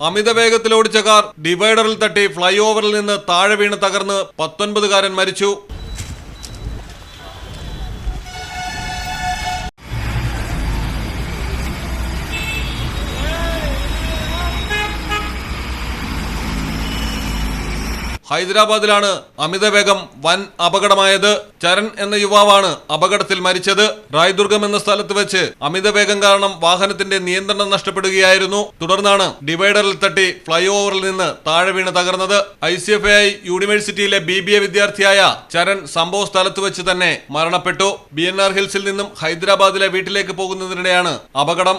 അമിത വേഗത്തിൽ ഓടിച്ച കാർ ഡിവൈഡറിൽ തട്ടി ഫ്ലൈ ഓവറിൽ നിന്ന് താഴെ വീണ് തകർന്ന് പത്തൊൻപതുകാരൻ മരിച്ചു. ഹൈദരാബാദിലാണ് അമിതവേഗം വൻ അപകടമായത്. ചരൺ എന്ന യുവാവാണ് അപകടത്തിൽ മരിച്ചത്. റായ്ദുർഗം എന്ന സ്ഥലത്ത് വെച്ച് അമിതവേഗം കാരണം വാഹനത്തിന്റെ നിയന്ത്രണം നഷ്ടപ്പെടുകയായിരുന്നു. തുടർന്നാണ് ഡിവൈഡറിൽ തട്ടി ഫ്ലൈ ഓവറിൽ നിന്ന് താഴെ വീണ് തകർന്നത്. ഐ സി എഫ് ഐ യൂണിവേഴ്സിറ്റിയിലെ ബി ബി എ വിദ്യാർത്ഥിയായ ചരൺ സംഭവ സ്ഥലത്ത് വെച്ച് തന്നെ മരണപ്പെട്ടു. ബി എൻ ആർ ഹിൽസിൽ നിന്നും ഹൈദരാബാദിലെ വീട്ടിലേക്ക് പോകുന്നതിനിടെയാണ് അപകടം